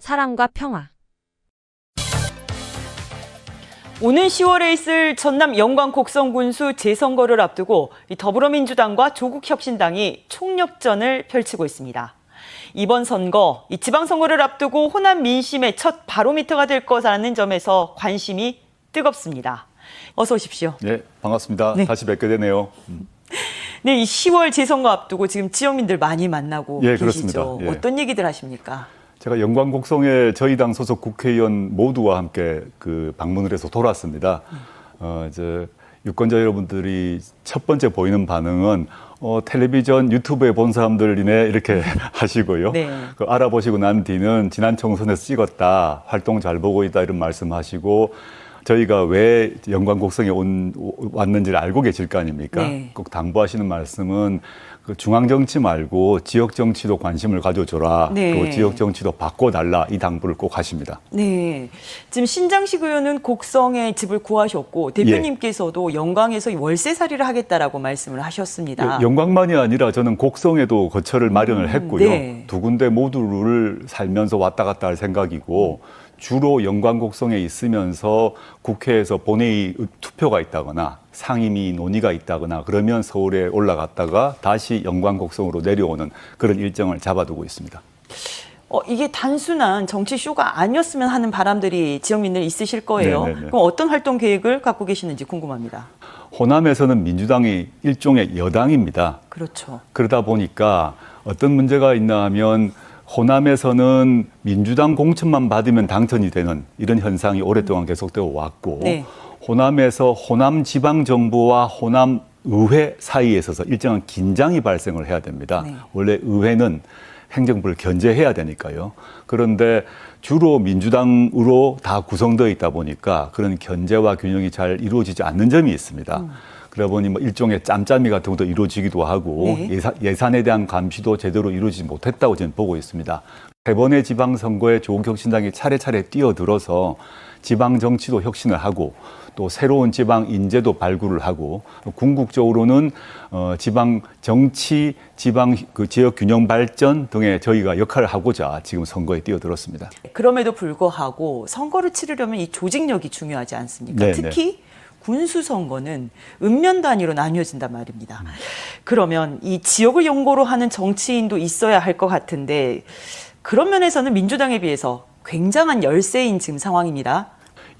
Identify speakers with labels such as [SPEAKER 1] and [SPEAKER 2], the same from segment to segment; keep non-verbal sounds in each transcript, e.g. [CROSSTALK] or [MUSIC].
[SPEAKER 1] 사랑과 평화.
[SPEAKER 2] 오는 10월에 있을 전남 영광 곡성 군수 재선거를 앞두고 이 더불어민주당과 조국혁신당이 총력전을 펼치고 있습니다. 이번 선거, 이 지방선거를 앞두고 호남 민심의 첫 바로미터가 될 거라는 점에서 관심이 뜨겁습니다. 어서 오십시오.
[SPEAKER 3] 네, 반갑습니다.
[SPEAKER 2] 네.
[SPEAKER 3] 다시 뵙게 되네요.
[SPEAKER 2] 네, 이 10월 재선거 앞두고 지금 지역민들 많이 만나고
[SPEAKER 3] 예,
[SPEAKER 2] 계시죠.
[SPEAKER 3] 그렇습니다. 예.
[SPEAKER 2] 어떤 얘기들 하십니까?
[SPEAKER 3] 제가 영광곡성에 저희 당 소속 국회의원 모두와 함께 그 방문을 해서 돌았습니다. 어, 이제 유권자 여러분들이 첫 번째 보이는 반응은 어, 텔레비전, 유튜브에 본 사람들이네 이렇게 [LAUGHS] 하시고요.
[SPEAKER 2] 네.
[SPEAKER 3] 그 알아보시고 난 뒤는 지난 총선에서 찍었다, 활동 잘 보고 있다 이런 말씀하시고 저희가 왜 영광곡성에 온 왔는지를 알고 계실 거 아닙니까?
[SPEAKER 2] 네.
[SPEAKER 3] 꼭 당부하시는 말씀은 그 중앙 정치 말고 지역 정치도 관심을 가져줘라.
[SPEAKER 2] 네.
[SPEAKER 3] 또 지역 정치도 바꿔달라 이 당부를 꼭 하십니다.
[SPEAKER 2] 네. 지금 신장식 의원은 곡성에 집을 구하셨고 대표님께서도 영광에서 이 월세살이를 하겠다라고 말씀을 하셨습니다.
[SPEAKER 3] 예, 영광만이 아니라 저는 곡성에도 거처를 마련을 했고요.
[SPEAKER 2] 네.
[SPEAKER 3] 두 군데 모두를 살면서 왔다 갔다 할 생각이고 주로 영광곡성에 있으면서 국회에서 본회의 투표가 있다거나 상임위 논의가 있다거나 그러면 서울에 올라갔다가 다시 영광곡성으로 내려오는 그런 일정을 잡아두고 있습니다.
[SPEAKER 2] 어, 이게 단순한 정치 쇼가 아니었으면 하는 바람들이 지역민들 있으실 거예요.
[SPEAKER 3] 네, 네, 네.
[SPEAKER 2] 그럼 어떤 활동 계획을 갖고 계시는지 궁금합니다.
[SPEAKER 3] 호남에서는 민주당이 일종의 여당입니다.
[SPEAKER 2] 그렇죠.
[SPEAKER 3] 그러다 보니까 어떤 문제가 있나 하면 호남에서는 민주당 공천만 받으면 당선이 되는 이런 현상이 오랫동안 계속되어 왔고
[SPEAKER 2] 네.
[SPEAKER 3] 호남에서 호남 지방 정부와 호남 의회 사이에 있어서 일정한 긴장이 발생을 해야 됩니다.
[SPEAKER 2] 네.
[SPEAKER 3] 원래 의회는 행정부를 견제해야 되니까요. 그런데 주로 민주당으로 다 구성되어 있다 보니까 그런 견제와 균형이 잘 이루어지지 않는 점이 있습니다.
[SPEAKER 2] 음.
[SPEAKER 3] 그러다 보니 뭐 일종의 짬짬이 같은 것도 이루어지기도 하고
[SPEAKER 2] 네.
[SPEAKER 3] 예산, 예산에 대한 감시도 제대로 이루어지지 못했다고 저는 보고 있습니다. 세 번의 지방선거에 조국혁신당이 차례차례 뛰어들어서 지방 정치도 혁신을 하고 또 새로운 지방 인재도 발굴을 하고 궁극적으로는 어, 지방 정치, 지방 그 지역 균형 발전 등에 저희가 역할을 하고자 지금 선거에 뛰어들었습니다.
[SPEAKER 2] 그럼에도 불구하고 선거를 치르려면 이 조직력이 중요하지 않습니까?
[SPEAKER 3] 네,
[SPEAKER 2] 특히 군수 선거는 읍면 단위로 나뉘어진단 말입니다. 그러면 이 지역을 연고로 하는 정치인도 있어야 할 것 같은데 그런 면에서는 민주당에 비해서 굉장한 열세인 지금 상황입니다.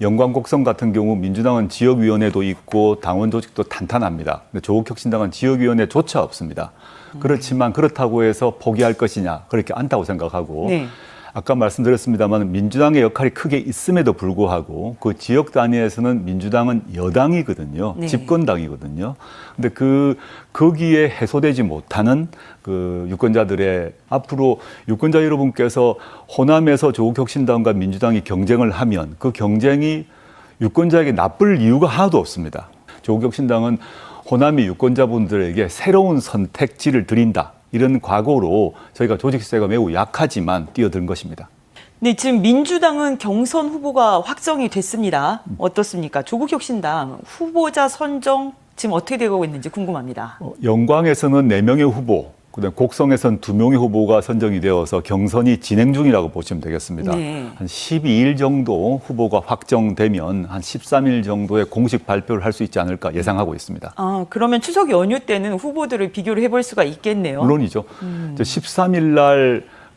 [SPEAKER 3] 영광곡성 같은 경우 민주당은 지역위원회도 있고 당원 조직도 탄탄합니다. 근데 조국혁신당은 지역위원회조차 없습니다. 그렇지만 그렇다고 해서 포기할 것이냐 그렇게 않다고 생각하고
[SPEAKER 2] 네.
[SPEAKER 3] 아까 말씀드렸습니다만 민주당의 역할이 크게 있음에도 불구하고 그 지역 단위에서는 민주당은 여당이거든요.
[SPEAKER 2] 네.
[SPEAKER 3] 집권당이거든요. 근데 그 거기에 해소되지 못하는 그 유권자들의 앞으로 유권자 여러분께서 호남에서 조국혁신당과 민주당이 경쟁을 하면 그 경쟁이 유권자에게 나쁠 이유가 하나도 없습니다. 조국혁신당은 호남이 유권자분들에게 새로운 선택지를 드린다. 이런 과거로 저희가 조직세가 매우 약하지만 뛰어든 것입니다.
[SPEAKER 2] 네, 지금 민주당은 경선 후보가 확정이 됐습니다. 어떻습니까? 조국 혁신당 후보자 선정 지금 어떻게 되고 있는지 궁금합니다.
[SPEAKER 3] 어, 영광에서는 네명의 후보, 그다음 곡성에서는 두명의 후보가 선정이 되어서 경선이 진행 중이라고 보시면 되겠습니다.
[SPEAKER 2] 네.
[SPEAKER 3] 한 12일 정도 후보가 확정되면 한 13일 정도의 공식 발표를 할 수 있지 않을까 예상하고 있습니다.
[SPEAKER 2] 아, 그러면 추석 연휴 때는 후보들을 비교를 해볼 수가 있겠네요.
[SPEAKER 3] 물론이죠.
[SPEAKER 2] 음.
[SPEAKER 3] 13일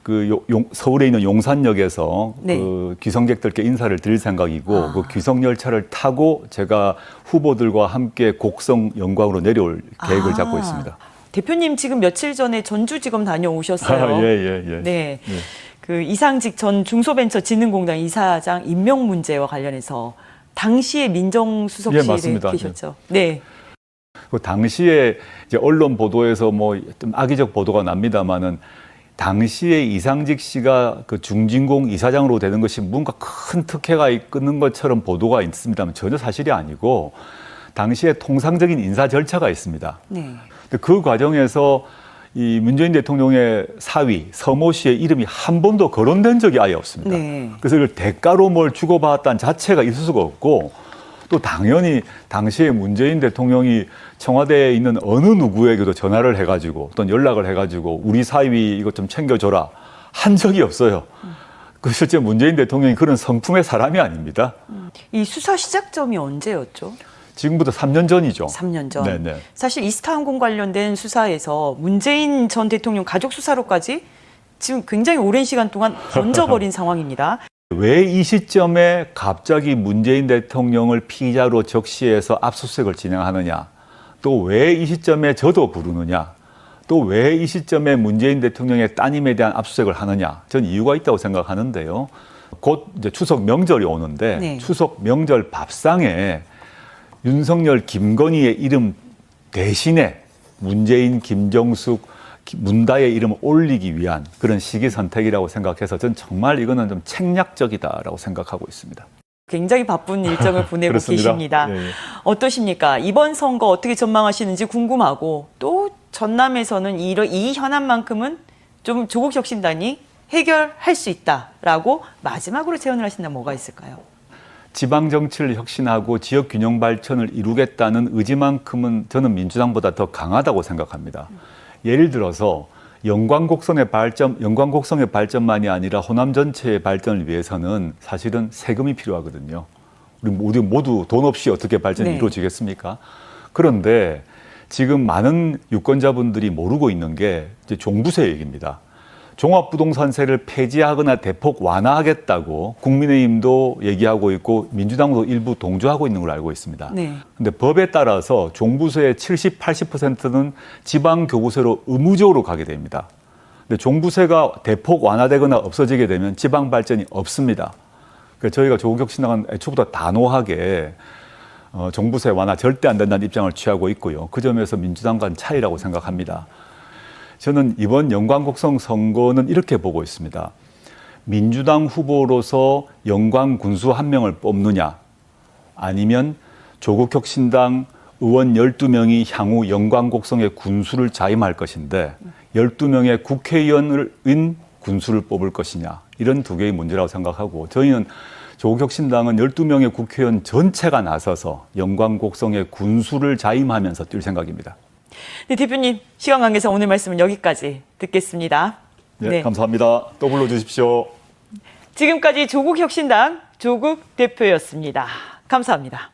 [SPEAKER 3] 날그 서울에 있는 용산역에서
[SPEAKER 2] 네.
[SPEAKER 3] 그 귀성객들께 인사를 드릴 생각이고
[SPEAKER 2] 아.
[SPEAKER 3] 그 귀성 열차를 타고 제가 후보들과 함께 곡성 영광으로 내려올 계획을
[SPEAKER 2] 아,
[SPEAKER 3] 잡고 있습니다.
[SPEAKER 2] 대표님 지금 며칠 전에 전주지검 다녀오셨어요.
[SPEAKER 3] 아, 예, 예, 예.
[SPEAKER 2] 네.
[SPEAKER 3] 예.
[SPEAKER 2] 그 이상직 전 중소벤처진흥공단 이사장 임명 문제와 관련해서 당시에
[SPEAKER 3] 예,
[SPEAKER 2] 민정수석실에
[SPEAKER 3] 맞습니다.
[SPEAKER 2] 계셨죠. 네.
[SPEAKER 3] 그 당시에 이제 언론 보도에서 뭐 좀 악의적 보도가 납니다만은 당시에 이상직 씨가 그 중진공 이사장으로 되는 것이 뭔가 큰 특혜가 있는 것처럼 보도가 있습니다만 전혀 사실이 아니고 당시에 통상적인 인사 절차가 있습니다.
[SPEAKER 2] 네.
[SPEAKER 3] 근데 그 과정에서 이 문재인 대통령의 사위 서모 씨의 이름이 한 번도 거론된 적이 아예 없습니다.
[SPEAKER 2] 네.
[SPEAKER 3] 그래서 이걸 대가로 뭘 주고받았다는 자체가 있을 수가 없고 또 당연히 당시에 문재인 대통령이 청와대에 있는 어느 누구에게도 전화를 해가지고 또는 연락을 해가지고 우리 사위 이것 좀 챙겨줘라 한 적이 없어요. 그 실제 문재인 대통령이 그런 성품의 사람이 아닙니다.
[SPEAKER 2] 이 수사 시작점이 언제였죠?
[SPEAKER 3] 지금부터 3년 전이죠.
[SPEAKER 2] 3년 전.
[SPEAKER 3] 네네.
[SPEAKER 2] 사실 이스타항공 관련된 수사에서 문재인 전 대통령 가족 수사로까지 지금 굉장히 오랜 시간 동안 번져버린 [LAUGHS] 상황입니다.
[SPEAKER 3] 왜 이 시점에 갑자기 문재인 대통령을 피의자로 적시해서 압수수색을 진행하느냐? 또 왜 이 시점에 저도 부르느냐? 또 왜 이 시점에 문재인 대통령의 따님에 대한 압수수색을 하느냐? 전 이유가 있다고 생각하는데요. 곧 이제 추석 명절이 오는데
[SPEAKER 2] 네.
[SPEAKER 3] 추석 명절 밥상에 윤석열, 김건희의 이름 대신에 문재인, 김정숙, 기- 문다의 이름을 올리기 위한 그런 시기 선택이라고 생각해서 전 정말 이거는 좀 책략적이다라고 생각하고 있습니다.
[SPEAKER 2] 굉장히 바쁜 [LAUGHS] 일정을 보내고. 계십니다.
[SPEAKER 3] 예, 예.
[SPEAKER 2] 어떠십니까? 이번 선거 어떻게 전망하시는지 궁금하고 또 전남에서는 이, 이 현안만큼은 좀 조국 혁신단이 해결할 수 있다라고 마지막으로 제언을 하신다면 뭐가 있을까요?
[SPEAKER 3] 지방 정치를 혁신하고 지역 균형 발전을 이루겠다는 의지만큼은 저는 민주당보다 더 강하다고 생각합니다. 예를 들어서 영광 곡선의 발전, 영광 곡선의 발전만이 아니라 호남 전체의 발전을 위해서는 사실은 세금이 필요하거든요. 우리 모두, 모두 돈 없이 어떻게 발전이
[SPEAKER 2] 네.
[SPEAKER 3] 이루어지겠습니까? 그런데 지금 많은 유권자분들이 모르고 있는 게 이제 종부세 얘기입니다. 종합부동산세를 폐지하거나 대폭 완화하겠다고 국민의힘도 얘기하고 있고 민주당도 일부 동조하고 있는 걸 알고 있습니다.
[SPEAKER 2] 네.
[SPEAKER 3] 근데 법에 따라서 종부세의 70, 80%는 지방 교부세로 의무적으로 가게 됩니다. 근데 종부세가 대폭 완화되거나 없어지게 되면 지방 발전이 없습니다. 그래서 저희가 조국혁 신당은 애초부터 단호하게 어, 종부세 완화 절대 안 된다는 입장을 취하고 있고요. 그 점에서 민주당과는 차이라고 생각합니다. 저는 이번 영광곡성 선거는 이렇게 보고 있습니다. 민주당 후보로서 영광 군수 한 명을 뽑느냐 아니면 조국 혁신당 의원 12명이 향후 영광곡성의 군수를 자임할 것인데 12명의 국회의원인 군수를 뽑을 것이냐 이런 두 개의 문제라고 생각하고 저희는 조국 혁신당은 12명의 국회의원 전체가 나서서 영광곡성의 군수를 자임하면서 뛸 생각입니다.
[SPEAKER 2] 네, 대표님 시간 관계상 오늘 말씀은 여기까지 듣겠습니다.
[SPEAKER 3] 네, 감사합니다. 또 불러주십시오.
[SPEAKER 2] 지금까지 조국 혁신당 조국 대표였습니다. 감사합니다.